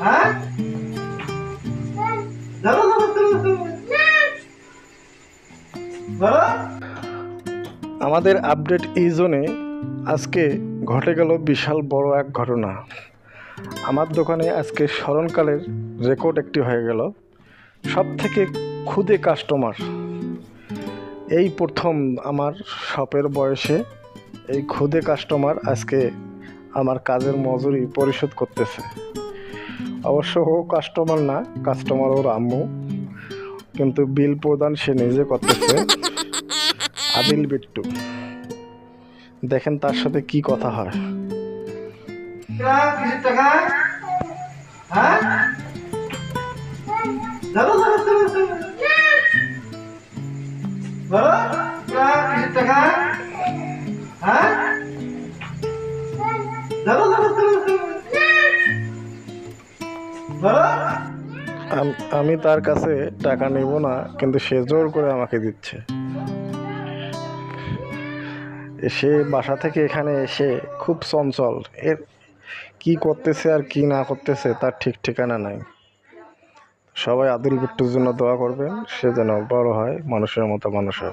হ্যাঁ? আমাদের আপডেট এই জোনে আজকে ঘটে গেল বিশাল বড় এক ঘটনা। আমার দোকানে আজকে স্মরণকালের রেকর্ড একটি হয়ে গেল। সব থেকে ক্ষুদে কাস্টমার এই প্রথম আমার শপের বয়সে এই ক্ষুদে কাস্টমার আজকে আমার কাজের মজুরি পরিশোধ করতেছে। অবশ্য ও কাস্টমার না কাস্টমার ওর আম্মু। কিন্তু বিল প্রদান সে নিজে করতেছে। আদিল বিট্টু। দেখেন তার সাথে কি কথা হয়। টাকা আম- তার কাছে টাকা নেব না, কিন্তু সে জোর করে আমাকে দিচ্ছে। সে বাসা থেকে এখানে এসে খুব চঞ্চল। এর কি করতেছে আর কি না করতেছে তার ঠিক ঠিকানা নাই। সবাই আদুল বিট্টুর জন্য দোয়া করবেন, সে যেন বড় হয়, মানুষের মতো মানুষ হয়।